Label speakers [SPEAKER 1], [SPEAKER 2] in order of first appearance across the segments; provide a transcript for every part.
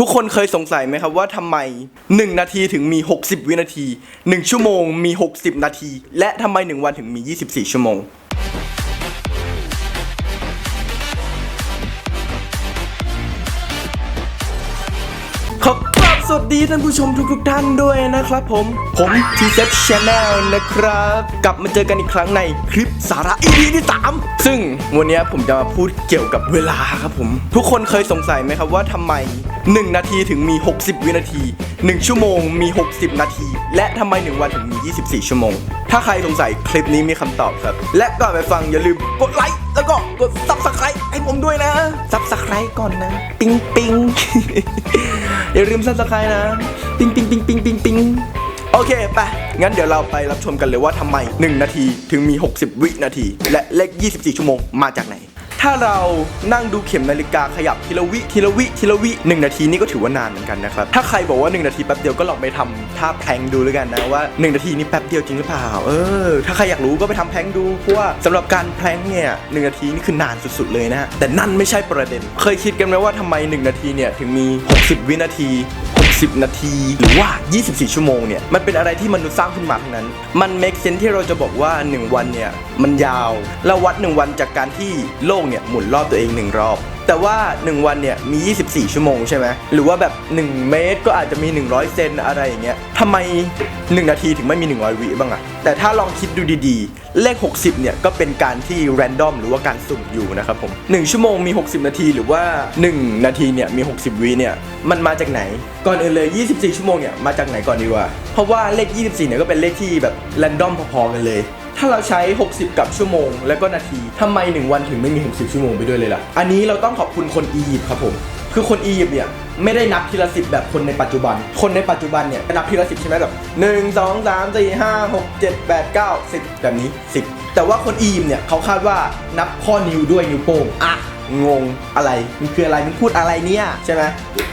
[SPEAKER 1] ทุกคนเคยสงสัยไหมครับว่าทำไม 1 นาทีถึงมี 60 วินาที 1 ชั่วโมงมี 60 นาที และทำไม 1 วันถึงมี 24 ชั่วโมง ดีท่านผู้ชมทุกๆท่านด้วยนะครับผม ผมทีเซฟชาแนลนะครับ กลับมาเจอกันอีกครั้งในคลิปสาระ EP ที่ 3 ซึ่งวันนี้ผมจะมาพูดเกี่ยวกับเวลาครับผม ทุกคนเคยสงสัยไหมครับว่าทำไม 1 นาทีถึงมี 60 วินาที 1 ชั่วโมงมี 60 นาที และทำไม 1 วันถึงมี 24 ชั่วโมง ถ้าใครสงสัยคลิปนี้มีคำตอบครับ และก่อนไปฟังอย่าลืมกดไลค์แล้วก็กด subscribe ให้ผมด้วยนะ subscribe ก่อนนะ ปิงปิง อย่าลืมซับสไครต์นะ ปิ๊งปิ๊งปิ๊งปิ๊งปิ๊งปิ๊งโอเคไปงั้นเดี๋ยวเราไปรับชมกันเลยว่าทำไม 1 นาทีถึงมี 60 วินาที และเลข 24 ชั่วโมงมาจากไหน ถ้าเรานั่งดูเข็มนาฬิกาขยับทีละวิทีละวิทีละวิหนึ่งนาทีนี่ก็ถือว่านานเหมือนกันนะครับถ้าใครบอกว่า 1 นาทีแป๊บเดียวก็ลองไปทำท่าแพงดูแล้วกันนะว่า 1 นาทีนี่แป๊บเดียวจริงหรือเปล่าเออถ้าใครอยากรู้ก็ไปทำแพงดูเพราะว่าสำหรับการแพงเนี่ยหนึ่งนาทีนี่คือนานสุดๆเลยนะแต่นั่นไม่ใช่ประเด็น เคยคิดกันไหมว่าทำไม 1 นาทีเนี่ยถึงมี 60 วินาที 60 นาที หรือว่า 24 ชั่วโมงเนี่ย มันเป็นอะไรที่มนุษย์สร้างขึ้นมาทั้งนั้น มัน make sense ที่เราจะบอกว่า 1 วันเนี่ย มันยาว เราวัด 1 วันจากการที่โลกเนี่ยหมุนรอบตัวเอง 1 รอบ แต่ว่า 1 วันเนี่ยมี 24 ชั่วโมงใช่ไหมหรือว่าแบบ 1 เมตรก็อาจจะมี 100 เซนอะไรอย่างเงี้ยทำไม 1 นาทีถึงไม่มี 100 วิบ้างอะแต่ถ้าลองคิดดูดีๆ เลข 60 เนี่ยก็เป็นการที่ random หรือว่าการสุ่มอยู่นะครับผม 1 ชั่วโมงมี 60 นาทีหรือว่า 1 นาทีเนี่ยมี 60 วิเนี่ยมันมาจากไหน ก่อนอื่นเลย 24 ชั่วโมงเนี่ยมาจากไหนก่อนดีกว่าเพราะว่าเลข 24 เนี่ยก็เป็นเลขที่แบบ random พอๆกันเลย ถ้าเราใช้ 60 กับชั่วโมง แล้วก็นาทีทำไม 1 วันถึงไม่มี 60 ชั่วโมงไปด้วยเลยล่ะ อันนี้เราต้องขอบคุณคนอียิปต์ครับผม คือคนอียิปต์เนี่ยไม่ได้นับทีละสิบแบบคนในปัจจุบัน คนในปัจจุบันเนี่ยนับทีละสิบใช่ไหมแบบหนึ่งสองสามสี่ห้าหกเจ็ดแปดเก้าสิบแบบนี้สิบแต่ว่าคนอียิปต์เนี่ยเขาคาดว่านับข้อนิ้วด้วยนิ้วโป้งอะงงอะไรมันคืออะไรมันพูดอะไรเนี่ยใช่ไหม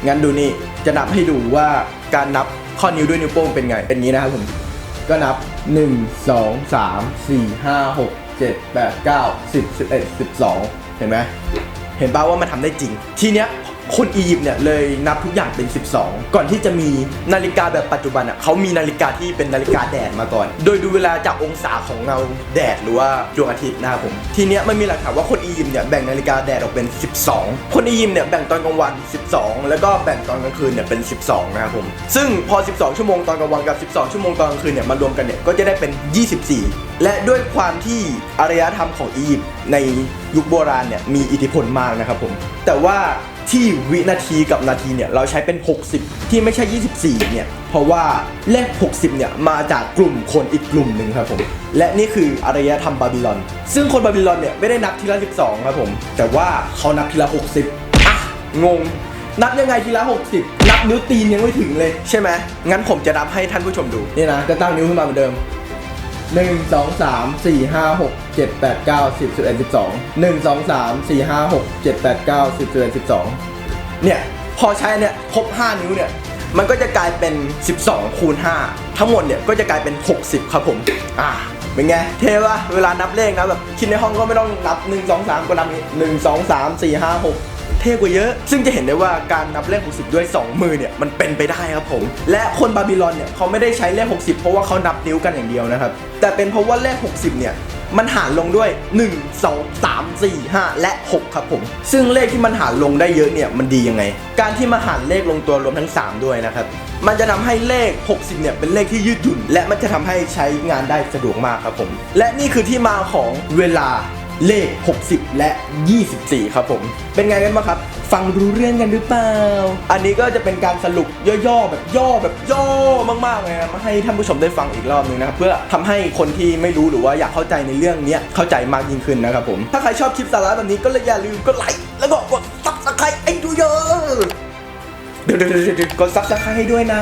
[SPEAKER 1] งั้นดูนี่จะนับให้ดูว่าการนับข้อนิ้วด้วยนิ้วโป้งเป็นไงเป็นงี้นะครับผม ก็นับ 1 2 3 4 5 6 7 8 9 10 11 12 เห็นไหม เห็นป่าว่ามันทำได้จริง ทีเนี้ย คนอียิปต์เนี่ยเลยนับทุกอย่างเป็น 12 ก่อนที่จะมีนาฬิกาแบบปัจจุบันอะเขามีนาฬิกาที่เป็นนาฬิกาแดดมาก่อน โดยดูเวลาจากองศาของเงาแดดหรือว่าดวงอาทิตย์นะครับผม ทีเนี้ยมันมีหลักฐานว่าคนอียิปต์เนี่ยแบ่งนาฬิกาแดดออกเป็น 12 คนอียิปต์เนี่ยแบ่งตอนกลางวัน 12 แล้วก็แบ่งตอนกลางคืนเนี่ยเป็น 12 นะครับผม ซึ่งพอ 12 ชั่วโมงตอนกลางวันกับ 12 ชั่วโมงตอนกลางคืนเนี่ยมารวมกันเนี่ยก็จะได้เป็น 24 และด้วยความที่อารยธรรมของอียิปต์ในยุคโบราณเนี่ยมีอิทธิพลมากนะครับผม แต่ว่า ที่วินาทีกับนาทีเนี่ยเราใช้เป็น 60 ที่ไม่ใช่ 24 เนี่ย เพราะว่าเลข 60 เนี่ยมาจากกลุ่มคนอีกกลุ่มหนึ่งครับผม และนี่คืออารยธรรมบาบิลอน ซึ่งคนบาบิลอนเนี่ยไม่ได้นับทีละ 12 ครับผม แต่ว่าเขานับทีละ 60 อะ งง นับยังไงทีละ 60 นับนิ้วตีนยังไม่ถึงเลยใช่ไหมงั้นผมจะนับให้ท่านผู้ชมดู นี่นะก็ตั้งนิ้วขึ้นมาเหมือนเดิม หนึ่งสองสามสี่ห้าหกเจ็ดแปดเก้าสิบสิบเอ็ดสิบสองหนึ่งสองสามสี่ห้าหกเจ็ดแปดเก้าสิบสิบเอ็ดสิบสองเนี่ย พอใช้เนี่ยครบ 5 นิ้วเนี่ย มันก็จะกลายเป็น 12 คูณ 5 ทั้งหมดเนี่ย ก็จะกลายเป็น 60 ครับผม อ่าเป็นไง เท่ปะเวลานับเลขนะแบบคิดในห้องก็ไม่ต้องนับ 1 2 3 ก็นับนี้1 2 3 4 5 6 เท่กว่าเยอะ ซึ่งจะเห็นได้ว่าการนับเลข 60 ด้วย 2 มือเนี่ยมันเป็นไปได้ครับผม และคนบาบิลอนเนี่ยเขาไม่ได้ใช้เลข 60 เพราะว่าเขานับนิ้วกันอย่างเดียวนะครับ แต่เป็นเพราะว่าเลข 60 เนี่ยมันหารลงด้วย 1 2 3 4 5 และ 6 ครับผม ซึ่งเลขที่มันหารลงได้เยอะเนี่ยมันดียังไง การที่มาหารเลขลงตัวรวมทั้ง 3 ด้วยนะครับ มันจะทำให้เลข 60 เนี่ยเป็นเลขที่ยืดหยุ่น และมันจะทำให้ใช้งานได้สะดวกมากครับผม และนี่คือที่มาของเวลา เลข 60 และ 24 ครับผม เป็นไงกันบ้างครับ ฟังรู้เรื่องกันหรือเปล่า อันนี้ก็จะเป็นการสรุปย่อๆแบบย่อแบบย่อมากๆเลยนะมาให้ท่านผู้ชมได้ฟังอีกรอบหนึงนะครับเพื่อทำให้คนที่ไม่รู้หรือว่าอยากเข้าใจในเรื่องนี้เข้าใจมากยิ่งขึ้นนะครับผม ถ้าใครชอบคลิปสาระแบบนี้ก็เลยอย่าลืมกดไลค์แล้วก็กดซับสไครต์ไอ้ดูเยอะเดี๋ยวๆๆกดซับสไครต์ให้ด้วยนะ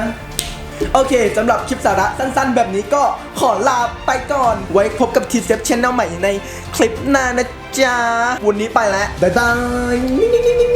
[SPEAKER 1] โอเคสำหรับคลิปสาระสั้นๆ แบบนี้ก็ขอลาไปก่อน ไว้พบกับทีเซฟชแนลใหม่ในคลิปหน้านะจ๊ะ วันนี้ไปแล้ว บ๊ายบาย